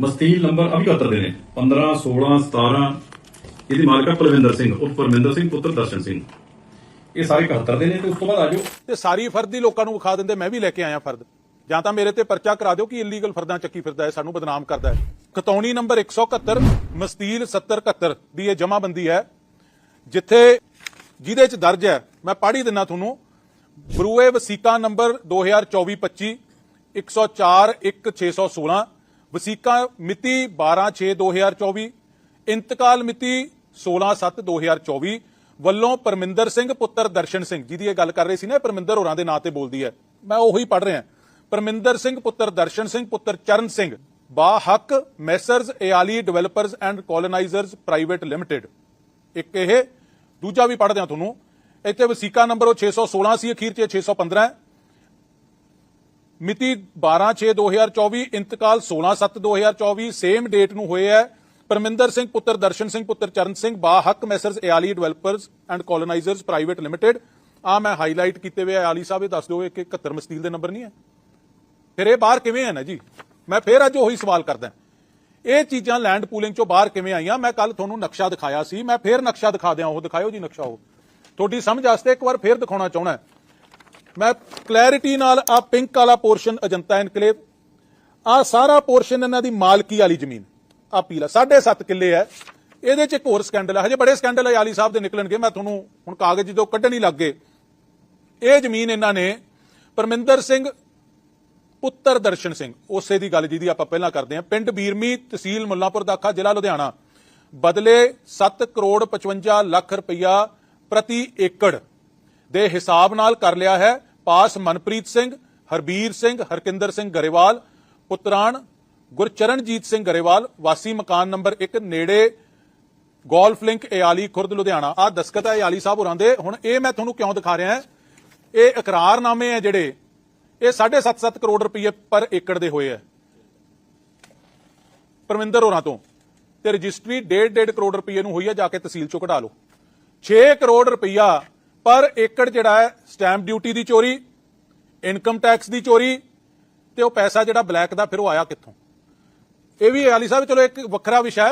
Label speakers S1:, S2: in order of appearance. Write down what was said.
S1: ਮਸਤੀਲ number ਅਭੀ 71 ਦੇ ਨੇ। 15 16 17 ਇਹਦੀ ਮਾਲਕਾ ਪਲਵਿੰਦਰ ਸਿੰਘ, ਉਰਫ ਪਰਮਿੰਦਰ ਸਿੰਘ, ਪੁੱਤਰ ਦਰਸ਼ਨ ਸਿੰਘ। ਇਹ ਸਾਰੇ 71 ਦੇ ਨੇ ਤੇ ਉਸ ਤੋਂ ਬਾਅਦ ਆਜੋ
S2: ਤੇ ਸਾਰੀ ਫਰਦ ਹੀ ਲੋਕਾਂ ਨੂੰ ਵਿਖਾ ਦਿੰਦੇ, ਮੈਂ ਵੀ ਲੈ ਕੇ ਆਇਆ ਫਰਦ। ਜਾਂ ਤਾਂ ਮੇਰੇ ਤੇ ਪਰਚਾ ਕਰਾ ਦਿਓ ਕਿ ਇਲੀਗਲ ਫਰਦਾਂ ਚੱਕੀ ਫਿਰਦਾ ਹੈ, ਸਾਨੂੰ ਬਦਨਾਮ ਕਰਦਾ ਹੈ। ਖਤੌਣੀ ਨੰਬਰ 171 ਮਸਤੀਲ 7071 ਦੀ ਇਹ ਜਮਾਬੰਦੀ ਹੈ, ਜਿੱਥੇ ਜਿਹਦੇ ਚ ਦਰਜ ਹੈ, ਮੈਂ ਪੜ੍ਹੀ ਹੀ ਦਿੰਨਾ ਤੁਹਾਨੂੰ, ਬਰੂਏ ਵਸੀਕਾ ਨੰਬਰ 2024-25 104 1616 ਵਸੀਕਾ ਮਿਤੀ 12/6/2024 ਇੰਤਕਾਲ ਮਿਤੀ 16/7/2024 ਵੱਲੋਂ ਪਰਮਿੰਦਰ ਸਿੰਘ ਪੁੱਤਰ ਦਰਸ਼ਨ ਸਿੰਘ, ਜਿਹਦੀ ਇਹ ਗੱਲ ਕਰ ਰਹੇ ਸੀ ਨਾ ਪਰਮਿੰਦਰ ਹੋਰਾਂ ਦੇ ਨਾਂ ਤੇ ਬੋਲਦੀ ਹੈ। ਮੈਂ ਉਹੀ ਪੜ੍ਹ ਰਿਹਾ। ਪਰਮਿੰਦਰ ਸਿੰਘ ਪੁੱਤਰ ਦਰਸ਼ਨ ਸਿੰਘ, ਪੁੱਤਰ ਚਰਨ ਸਿੰਘ, ਬਾ ਹੱਕ messrs, Ayali developers and colonisers private limited. ਇੱਕ ਇਹ, ਦੂਜਾ ਵੀ ਪੜ੍ਹਦੇ ਹਾਂ ਤੁਹਾਨੂੰ। ਇੱਥੇ ਵਸੀਕਾ ਨੰਬਰ ਉਹ 616 ਸੀ ਅਖੀਰ 'ਚ ਇਹ 615 ਹੈ। ਮਿਤੀ 12/6/2024 ਇੰਤਕਾਲ 16/7/2024 ਸੇਮ ਡੇਟ ਨੂੰ ਹੋਏ ਹੈ ਪਰਮਿੰਦਰ ਸਿੰਘ ਪੁੱਤਰ ਦਰਸ਼ਨ ਸਿੰਘ ਪੁੱਤਰ ਚਰਨ ਸਿੰਘ ਬਾ ਹੱਕ messrs Ayali developers and colonisers private limited. ਆ ਮੈਂ ਹਾਈਲਾਈਟ ਕੀਤੇ ਹੋਏ ਆ, ਸਾਹਿਬ ਇਹ ਦੱਸ ਦਿਓ ਇਹ ਕਿ 71 ਮਸਤੀਲ ਦੇ ਨੰਬਰ ਨਹੀਂ ਹੈ। ਫਿਰ ਇਹ ਬਾਹਰ ਕਿਵੇਂ ਹੈ ਨਾ ਜੀ? ਮੈਂ ਫਿਰ ਅੱਜ ਉਹੀ ਸਵਾਲ ਕਰਦਾ ਇਹ ਚੀਜ਼ਾਂ ਲੈਂਡ ਪੂਲਿੰਗ ਚੋਂ ਬਾਹਰ ਕਿਵੇਂ ਆਈਆਂ? ਮੈਂ ਕੱਲ ਤੁਹਾਨੂੰ ਨਕਸ਼ਾ ਦਿਖਾਇਆ ਸੀ। ਮੈਂ ਫਿਰ ਨਕਸ਼ਾ ਦਿਖਾ ਦਿਆਂ ਉਹ ਦਿਖਾਇਓ ਜੀ ਨਕਸ਼ਾ ਉਹ। ਤੁਹਾਡੀ ਸਮਝ ਵਾਸਤੇ ਇੱਕ ਵਾਰ ਫਿਰ ਦਿਖਾਉਣਾ ਚਾਹਣਾ ਮੈਂ ਕਲੈਰਿਟੀ ਨਾਲ ਆ ਪਿੰਕ ਵਾਲਾ ਪੋਰਸ਼ਨ ਅਜੰਤਾ ਐਨਕਲੇਵ ਆ ਸਾਰਾ ਪੋਰਸ਼ਨ ਇਹਨਾਂ ਦੀ ਮਾਲਕੀ ਵਾਲੀ ਜ਼ਮੀਨ ਆ ਪੀਲਾ 7.5 ਕਿੱਲੇ ਹੈ। ਇਹਦੇ ਚ ਇੱਕ ਹੋਰ ਸਕੈਂਡਲ ਹੈ, ਹਜੇ ਬੜੇ ਸਕੈਂਡਲ ਹੈ, ਆਲੀ ਸਾਹਿਬ ਦੇ ਨਿਕਲਣਗੇ, ਮੈਂ ਤੁਹਾਨੂੰ ਹੁਣ ਕਾਗਜ਼ ਜਦੋਂ ਕੱਢਣ ਹੀ ਲੱਗ ਗਏ। ਇਹ ਜ਼ਮੀਨ ਇਹਨਾਂ ਨੇ ਪਰਮਿੰਦਰ ਸਿੰਘ, ਪੁੱਤਰ ਦਰਸ਼ਨ ਸਿੰਘ, ਉਸੇ ਦੀ ਗੱਲ ਜਿਹਦੀ ਆਪਾਂ ਪਹਿਲਾਂ ਕਰਦੇ ਹਾਂ। ਪਿੰਡ ਬੀਰਮੀ ਤਹਿਸੀਲ ਮੁੱਲਾਂਪੁਰ ਦਾਖਾ ਜ਼ਿਲ੍ਹਾ ਲੁਧਿਆਣਾ। ਬਦਲੇ 7 ਕਰੋੜ 55 ਲੱਖ ਰੁਪਇਆ ਪ੍ਰਤੀ ਏਕੜ ਦੇ ਹਿਸਾਬ ਨਾਲ ਕਰ ਲਿਆ ਹੈ। ਪਾਸ ਮਨਪ੍ਰੀਤ ਸਿੰਘ, ਹਰਬੀਰ ਸਿੰਘ, ਹਰਕਿੰਦਰ ਸਿੰਘ ਗਰੇਵਾਲ ਪੁੱਤਰਾਨ ਗੁਰਚਰਨਜੀਤ ਸਿੰਘ ਗਰੇਵਾਲ, ਵਾਸੀ ਮਕਾਨ ਨੰਬਰ 1 ਨੇੜੇ ਗੋਲਫ ਲਿੰਕ ਏਆਲੀ ਖੁਰਦ, ਲੁਧਿਆਣਾ। ਆ ਦਸਕਤ ਹੈ ਏਆਲੀ ਸਾਹਿਬ ਹੋਰਾਂ ਦੇ। ਹੁਣ ਇਹ ਮੈਂ ਤੁਹਾਨੂੰ ਕਿਉਂ ਦਿਖਾ ਰਿਹਾ ਇਹ ਇਕਰਾਰਨਾਮੇ ਹੈ ਜਿਹੜੇ। ਇਹ 7.5 ਕਰੋੜ ਰੁਪਏ ਪਰ ਏਕੜ ਦੇ ਹੋਏ ਹੈ। ਪਰਮਿੰਦਰ ਹੋਰਾਂ ਤੋਂ। ਤੇ ਰਜਿਸਟਰੀ 1.5 ਕਰੋੜ ਰੁਪਏ ਨੂੰ ਹੋਈ ਹੈ, ਜਾ ਕੇ ਤਹਿਸੀਲ ਚੋਂ ਕਢਾ ਲਓ। 6 ਕਰੋੜ ਰੁਪਈਆ ਪਰ ਏਕੜ ਜਿਹੜਾ ਹੈ ਸਟੈਂਪ ਡਿਊਟੀ ਦੀ ਚੋਰੀ ਇਨਕਮ ਟੈਕਸ ਦੀ ਚੋਰੀ, ਤੇ ਉਹ ਪੈਸਾ ਜਿਹੜਾ ਬਲੈਕ ਦਾ, ਫਿਰ ਉਹ ਆਇਆ ਕਿੱਥੋਂ? ਇਹ ਵੀ ਆਲੀ ਸਾਹਿਬ, ਚਲੋ ਇੱਕ ਵੱਖਰਾ ਵਿਸ਼ਾ ਹੈ